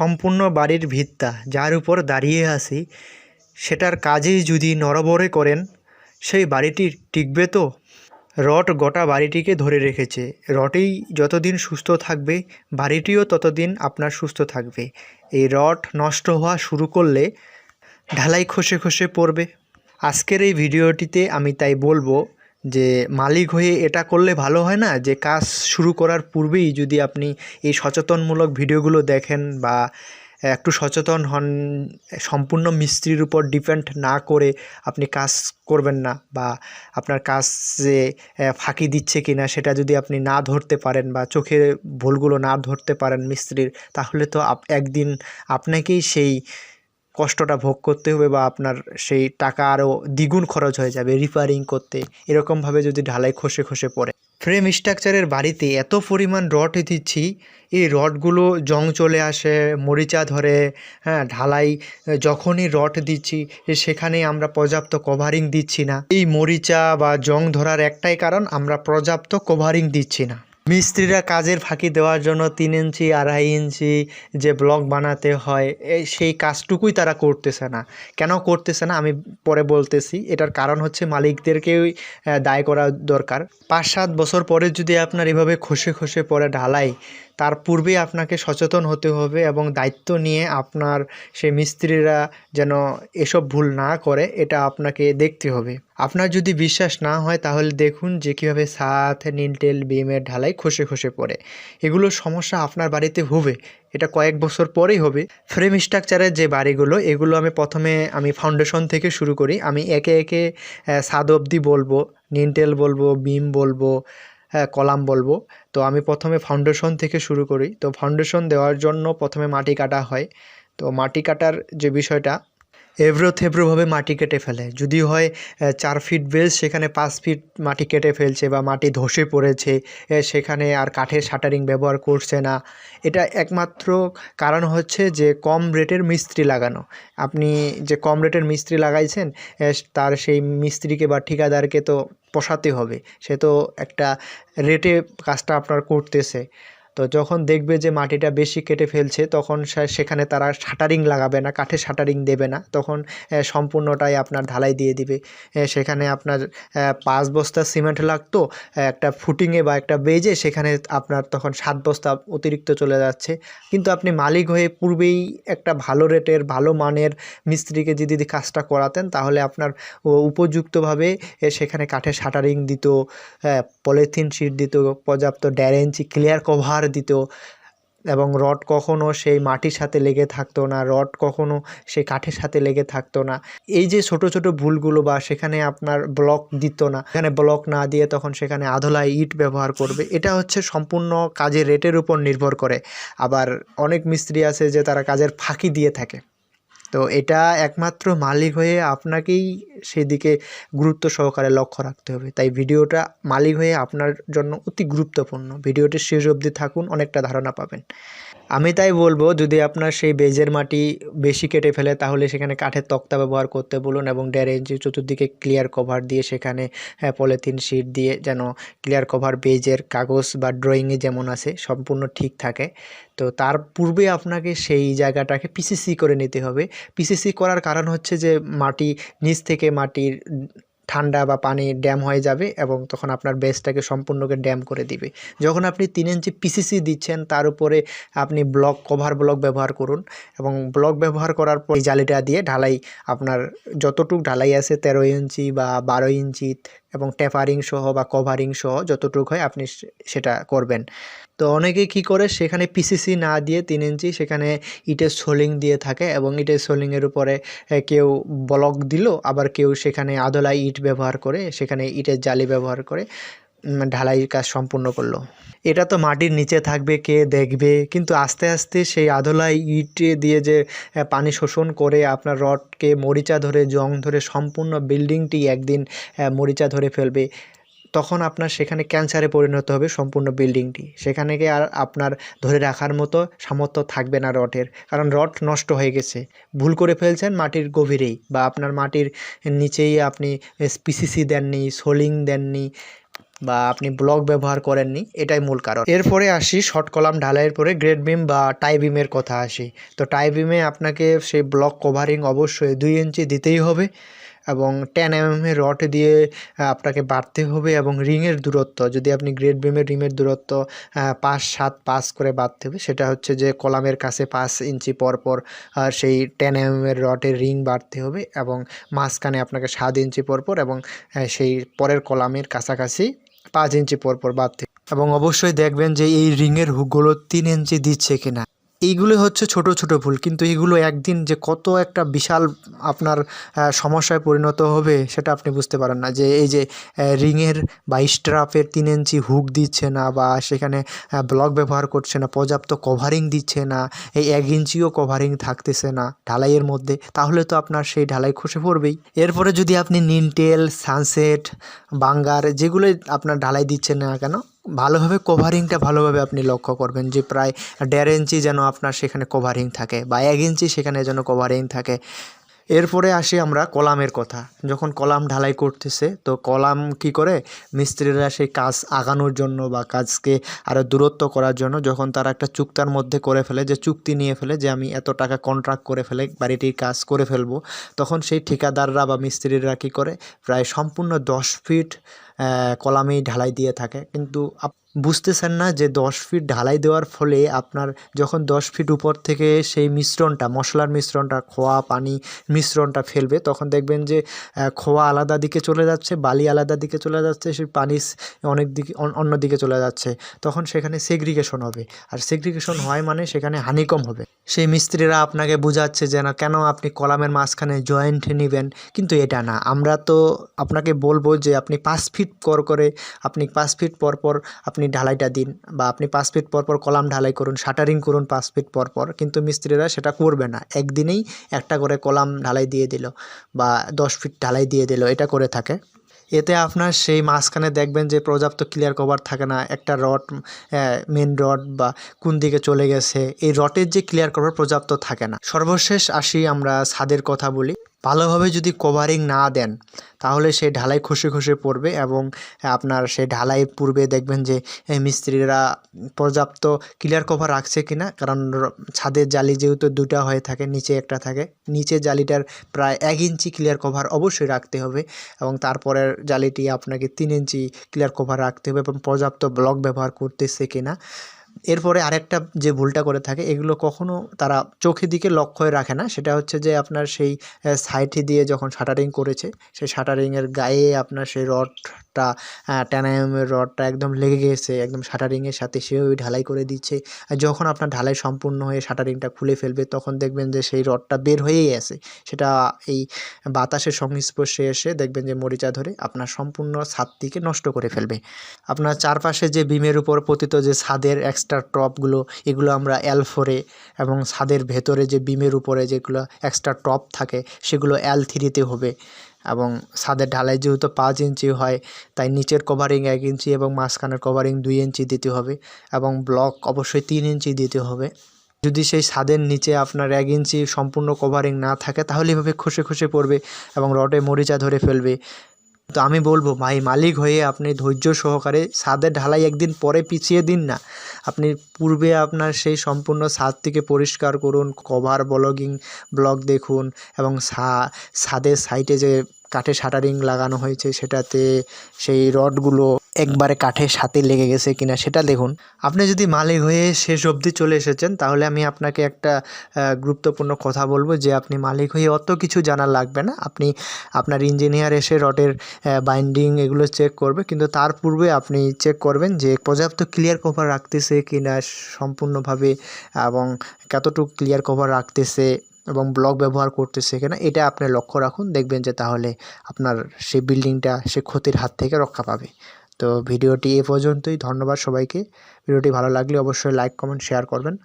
সম্পূর্ণ বাড়ির ভিত্তা, যার উপর দাঁড়িয়ে আছি, সেটার কাজেই যদি নরবরে করেন, সেই বাড়িটি টিকবে তো? রড গোটা বাড়িটিকে ধরে রেখেছে। রটেই যতদিন সুস্থ থাকবে, বাড়িটিও ততদিন আপনার সুস্থ থাকবে। এই রড নষ্ট হওয়া শুরু করলে ঢালাই খসে খসে পড়বে। আজকের এই ভিডিওটিতে আমি তাই বলব যে মালিক হয়ে এটা করলে ভালো হয় না? যে কাজ শুরু করার পূর্বেই যদি আপনি এই সচেতনমূলক ভিডিওগুলো দেখেন বা একটু সচেতন হন, সম্পূর্ণ মিস্ত্রির উপর ডিপেন্ড না করে আপনি কাজ করবেন না বা আপনার কাজ যে ফাঁকি দিচ্ছে কি না সেটা যদি আপনি না ধরতে পারেন বা চোখে ভুলগুলো না ধরতে পারেন মিস্ত্রির, তাহলে তো একদিন আপনাকেই সেই কষ্টটা ভোগ করতে হবে বা আপনার সেই টাকা আরও দ্বিগুণ খরচ হয়ে যাবে রিপেয়ারিং করতে, এরকমভাবে যদি ঢালাই খসে খসে পড়ে। ফ্রেম স্ট্রাকচারের বাড়িতে এত পরিমাণ রড দিচ্ছি, এই রডগুলো জং চলে আসে, মরিচা ধরে হ্যাঁ ঢালাই, যখনই রড দিচ্ছি সেখানে আমরা পর্যাপ্ত কভারিং দিচ্ছি না। এই মরিচা বা জং ধরার একটাই কারণ, আমরা পর্যাপ্ত কভারিং দিচ্ছি না। মিস্ত্রিরা কাজের ফাঁকি দেওয়ার জন্য তিন ইঞ্চি, আড়াই ইঞ্চি যে ব্লক বানাতে হয় সেই কাজটুকুই তারা করতেছে না। কেন করতেছে না? আমি পরে বলতেছি। এটার কারণ হচ্ছে মালিকদেরকেই দায় করা দরকার। পাঁচ সাত বছর পরে যদি আপনার এভাবে খসে খসে পরে ঢালাই তার পূর্বেই আপনাকে সচেতন হতে হবে এবং দায়িত্ব নিয়ে আপনার সেই মিস্ত্রিরা যেন এসব ভুল না করে, এটা আপনাকে দেখতে হবে। আপনার যদি বিশ্বাস না হয়, তাহলে দেখুন যে কীভাবে সাত নিলটেল বিমের ঢালাই খসে খসে পড়ে। এগুলো সমস্যা আপনার বাড়িতে হবে, এটা কয়েক বছর পরেই হবে। ফ্রেম স্ট্রাকচারের যে বাড়িগুলো, এগুলো আমি প্রথমে আমি ফাউন্ডেশন থেকে শুরু করি। আমি একে একে ছাদ অবধি বলব নিনটেল বলব, বিম বলব হ্যাঁ কলাম বলব। তো আমি প্রথমে ফাউন্ডেশন থেকে শুরু করি। তো ফাউন্ডেশন দেওয়ার জন্য প্রথমে মাটি কাটা হয়। তো মাটি কাটার যে বিষয়টা এভ্রো থেব্রোভাবে মাটি কেটে ফেলে। যদি হয় চার ফিট বেস সেখানে পাঁচ ফিট মাটি কেটে ফেলছে বা মাটি ধসে পড়েছে সেখানে আর কাঠের শাটারিং ব্যবহার করছে না। এটা একমাত্র কারণ হচ্ছে যে, কম রেটের মিস্ত্রি লাগানো। আপনি যে কম রেটের মিস্ত্রি লাগাইছেন তার সেই মিস্ত্রিকে বা ঠিকাদারকে তো পোষাতে হবে। সে তো একটা রেটে কাজটা আপনার করতেছে। তো যখন দেখবে যে মাটিটা বেশি কেটে ফেলছে, তখন সেখানে তারা শাটারিং লাগাবে না কাঠের শাটারিং দেবে না। তখন সম্পূর্ণটাই আপনার ঢালাই দিয়ে দিবে। সেখানে আপনার পাঁচ বস্তা সিমেন্ট লাগতো একটা ফুটিংয়ে বা একটা বেজে সেখানে আপনার তখন সাত বস্তা অতিরিক্ত চলে যাচ্ছে। কিন্তু আপনি মালিক হয়ে পূর্বেই একটা ভালো রেটের, ভালো মানের মিস্ত্রিকে যদি কাজটা করাতেন, তাহলে আপনার উপযুক্তভাবে সেখানে কাঠের শাটারিং দিত পলিথিন শিট দিত, পর্যাপ্ত ইঞ্চি ক্লিয়ার কভার দিত এবং রড কখনও সেই মাটির সাথে লেগে থাকতো না, রড কখনও সেই কাঠের সাথে লেগে থাকতো না। এই যে ছোট ছোট ভুলগুলো বা সেখানে আপনার ব্লক দিত না এখানে ব্লক না দিয়ে তখন সেখানে আধলা ইট ব্যবহার করবে, এটা হচ্ছে সম্পূর্ণ কাজের রেটের উপর নির্ভর করে। আবার অনেক মিস্ত্রি আছে যে তারা কাজের ফাঁকি দিয়ে থাকে। তো এটা একমাত্র মালিক হয়ে আপনাকেই সেদিকে গুরুত্ব সহকারে লক্ষ্য রাখতে হবে। তাই ভিডিওটা মালিক হয়ে আপনার জন্য অতি গুরুত্বপূর্ণ। ভিডিওটি শেষ অবধি থাকুন, অনেকটা ধারণা পাবেন। আমি তাই বলব যদি আপনার সেই বেজের মাটি বেশি কেটে ফেলে তাহলে সেখানে কাঠের তক্তা ব্যবহার করতে বলুন এবং ইঞ্চি চতুর্দিকে ক্লিয়ার কভার দিয়ে সেখানে হ্যাঁ, পলিথিন শিট দিয়ে যেন ক্লিয়ার কভার বেজের কাগজ বা ড্রয়িংয়ে যেমন আছে সম্পূর্ণ ঠিক থাকে। তো তার পূর্বে আপনাকে সেই জায়গাটাকে পিসিসি করে নিতে হবে। পিসিসি করার কারণ হচ্ছে যে মাটি নিচ থেকে মাটির ঠান্ডা বা পানি ড্যাম হয়ে যাবে এবং তখন আপনার বেসটাকে সম্পূর্ণকে ড্যাম করে দিবে। যখন আপনি তিন ইঞ্চি পিসিসি দিচ্ছেন, তার উপরে আপনি ব্লক কভার ব্লক ব্যবহার করুন এবং ব্লক ব্যবহার করার পর জালিটা দিয়ে ঢালাই আপনার যতটুক ঢালাই আছে তেরো ইঞ্চি বা বারো ইঞ্চি এবং ট্যাপারিং সহ বা কভারিং সহ যতটুক হয় আপনি সেটা করবেন। তো অনেকে কি করে? সেখানে পিসিসি না দিয়ে তিন ইঞ্চি সেখানে ইটের সোলিং দিয়ে থাকে এবং ইটের সোলিংয়ের উপরে কেউ ব্লক দিল আবার কেউ সেখানে আদলা ইট ব্যবহার করে সেখানে ইটের জালি ব্যবহার করে উম, ঢালাই কাজ সম্পূর্ণ করল। এটা তো মাটির নিচে থাকবে কে দেখবে? কিন্তু আস্তে আস্তে সেই আদলাই ইট দিয়ে যে পানি শোষণ করে আপনার রডকে মরিচা ধরে জং ধরে সম্পূর্ণ বিল্ডিংটি একদিন মরিচা ধরে ফেলবে। তখন আপনার সেখানে ক্যান্সারে পরিণত হবে সম্পূর্ণ বিল্ডিংটি। সেখানে গিয়ে আর আপনার ধরে রাখার মতো সামর্থ্য থাকবে না রডের, কারণ রড নষ্ট হয়ে গেছে। ভুল করে ফেলছেন মাটির গভীরেই, বা আপনার মাটির নিচেই আপনি পিসিসি দেননি, সোলিং দেননি, বা আপনি ব্লক ব্যবহার করেননি, এটাই মূল কারণ। এরপরে আসি শর্ট কলাম ঢালাইয়ের পরে গ্রেড বিম বা টাই বিমের কথা আসি। তো টাই বিমে আপনাকে সেই ব্লক কভারিং অবশ্যই দুই ইঞ্চি দিতেই হবে। এবং টেন এম এর রড দিয়ে আপনাকে বাড়তে হবে এবং রিংয়ের দূরত্ব, যদি আপনি গ্রেড বিমের রিংয়ের দূরত্ব পাঁচ সাত পাঁচ করে বাড়তে হবে, সেটা হচ্ছে যে কলামের কাছে পাঁচ ইঞ্চি পর পর সেই টেন এম এর রডের রিং বাড়তে হবে এবং মাঝখানে আপনাকে সাত ইঞ্চি পর পর এবং সেই পরের কলামের কাছাকাছি পাঁচ ইঞ্চি পর পর বাড়তে এবং অবশ্যই দেখবেন যে এই রিংয়ের হুকগুলো তিন ইঞ্চি দিচ্ছে কিনা। এইগুলো হচ্ছে ছোট ছোট ভুল। কিন্তু এগুলো একদিন যে কত একটা বিশাল আপনার সমস্যায় পরিণত হবে, সেটা আপনি বুঝতে পারেন না। যে এই যে রিংয়ের বা স্ট্রাফের তিন ইঞ্চি হুক দিচ্ছে না বা সেখানে ব্লক ব্যবহার করছে না, পর্যাপ্ত কভারিং দিচ্ছে না, এই এক ইঞ্চিও কভারিং থাকতেছে না ঢালাইয়ের মধ্যে, তাহলে তো আপনার সেই ঢালাই খসে পড়বেই। এরপরে যদি আপনি নিনটেল সানসেট বাঙ্গার যেগুলো আপনার ঢালাই দিচ্ছেন না কেন ভালোভাবে কভারিংটা ভালোভাবে আপনি লক্ষ্য করবেন যে প্রায় দেড় ইঞ্চি যেন আপনার সেখানে কভারিং থাকে বা এক ইঞ্চি সেখানে যেন কভারিং থাকে। এরপরে আসি আমরা কলামের কথা। যখন কলাম ঢালাই করতেছে, তো কলাম কি করে? মিস্ত্রিরা সেই কাজ আগানোর জন্য বা কাজকে আরও দূরত্ব করার জন্য যখন তারা একটা চুক্তার মধ্যে করে ফেলে, যে চুক্তি নিয়ে ফেলে যে আমি এত টাকা কন্ট্রাক্ট করে ফেলে, বাড়িটির কাজ করে ফেলব, তখন সেই ঠিকাদাররা বা মিস্ত্রিরা কী করে? প্রায় সম্পূর্ণ দশ ফিট কলামেই ঢালাই দিয়ে থাকে। কিন্তু বুঝতেছেন না যে দশ ফিট ঢালাই দেওয়ার ফলে আপনার যখন দশ ফিট উপর থেকে সেই মিশ্রণটা, মশলার মিশ্রণটা, খোয়া, পানি মিশ্রণটা ফেলবে, তখন দেখবেন যে খোয়া আলাদা দিকে চলে যাচ্ছে, বালি আলাদা দিকে চলে যাচ্ছে, সেই পানি অনেক দিকে অন্য দিকে চলে যাচ্ছে। তখন সেখানে সেগ্রিগেশন হবে। আর সেগ্রিগেশন হয় মানে সেখানে হানিকম হবে। সেই মিস্ত্রিরা আপনাকে বোঝাচ্ছে যে, না, কেন আপনি কলামের মাঝখানে জয়েন্ট নেবেন? কিন্তু এটা না। আমরা তো আপনাকে বলব যে, আপনি পাঁচ ফিট পর করে, আপনি পাঁচ ফিট পর পর আপনি ঢালাইটা দিন বা আপনি পাঁচ ফিট পর পর কলাম ঢালাই করুন, শাটারিং করুন পাঁচ ফিট পর পর। কিন্তু মিস্ত্রিরা সেটা করবে না। একদিনেই একটা করে কলাম ঢালাই দিয়ে দিল বা দশ ফিট ঢালাই দিয়ে দিল, এটা করে থাকে। এতে আপনার সেই মাঝখানে দেখবেন যে পর্যাপ্ত ক্লিয়ার কভার থাকে না। একটা রড মেন রড বা কোন দিকে চলে গেছে, এই রটের যে ক্লিয়ার কভার পর্যাপ্ত থাকে না। সর্বশেষ আসি আমরা ছাদের কথা বলি। ভালোভাবে যদি কভারিং না দেন, তাহলে সে ঢালাই খসে খসে পড়বে এবং আপনার সে ঢালাই পূর্বে দেখবেন যে মিস্ত্রিরা পর্যাপ্ত ক্লিয়ার কভার রাখছে কি না কারণ ছাদের জালি যেহেতু দুটা হয়ে থাকে, নিচে একটা থাকে, নিচে জালিটার প্রায় এক ইঞ্চি ক্লিয়ার কভার অবশ্যই রাখতে হবে এবং তারপরের জালিটি আপনাকে তিন ইঞ্চি ক্লিয়ার কভার রাখতে হবে এবং পর্যাপ্ত ব্লক ব্যবহার করতেছে কিনা। এরপরে আরেকটা যে ভুলটা করে থাকে, এগুলো কখনো তারা চোখের দিকে লক্ষ্য রাখে না। সেটা হচ্ছে যে আপনার সেই সাইডে দিয়ে যখন শাটারিং করেছে, সেই শাটারিংয়ের গায়ে আপনার সেই রডটা ট্যানায়ামের রডটা একদম লেগে গেছে, একদম শাটারিংয়ের সাথে সেভাবে ঢালাই করে দিচ্ছে। যখন আপনার ঢালাই সম্পূর্ণ হয়ে শাটারিংটা খুলে ফেলবে, তখন দেখবেন যে সেই রডটা বের হয়েই আছে সেটা এই বাতাসের সংস্পর্শে এসে দেখবেন যে মরিচা ধরে আপনার সম্পূর্ণ ছাদটিকে নষ্ট করে ফেলবে। আপনার চারপাশে যে বিমের উপর পতিত যে ছাদের এক্সট্রা টপগুলো, এগুলো আমরা এল ফোরে এবং ছাদের ভেতরে যে বিমের উপরে যেগুলো এক্সট্রা টপ থাকে, সেগুলো এল থ্রিতে হবে। এবং ছাদের ঢালাই যেহেতু পাঁচ ইঞ্চি হয়, তাই নিচের কভারিং এক ইঞ্চি এবং মাঝখানের কভারিং দুই ইঞ্চি দিতে হবে এবং ব্লক অবশ্যই তিন ইঞ্চি দিতে হবে। যদি সেই ছাদের নিচে আপনার এক ইঞ্চি সম্পূর্ণ কভারিং না থাকে, তাহলে এভাবে খসে খসে পড়বে এবং রডে মরিচা ধরে ফেলবে। তো আমি বলব, ভাই, মালিক হয়ে আপনি ধৈর্য সহকারে ছাদের ঢালাই একদিন পরে পিছিয়ে দিন না। আপনি পূর্বে আপনার সেই সম্পূর্ণ ছাদ থেকে পরিষ্কার করুন কভার ব্লগিং ব্লক দেখুন এবং ছা- ছাদের সাইডে যে কাঠে শাটারিং লাগানো হয়েছে, সেটাতে সেই রডগুলো একবারে কাঠের সাথে লেগে গেছে কিনা সেটা দেখুন। আপনি যদি মালিক হয়ে শেষ অবধি চলে এসেছেন, তাহলে আমি আপনাকে একটা গুরুত্বপূর্ণ কথা বলব যে আপনি মালিক হয়ে অত কিছু জানার লাগবে না। আপনি আপনার ইঞ্জিনিয়ার এসে রডের বাইন্ডিং এগুলো চেক করবে, কিন্তু তার পূর্বে আপনি চেক করবেন যে পর্যাপ্ত ক্লিয়ার কভার রাখতেছে কিনা সম্পূর্ণভাবে এবং কতটুকু ক্লিয়ার কভার রাখতেছে এবং ব্লক ব্যবহার করতেছে কিনা, এটা আপনি লক্ষ্য রাখুন, দেখবেন যে তাহলে আপনার সে বিল্ডিংটা সে ক্ষতির হাত থেকে রক্ষা পাবে। তো ভিডিওটি এ পর্যন্তই, ধন্যবাদ সবাইকে। ভিডিওটি ভালো লাগলে অবশ্যই লাইক কমেন্ট শেয়ার করবেন।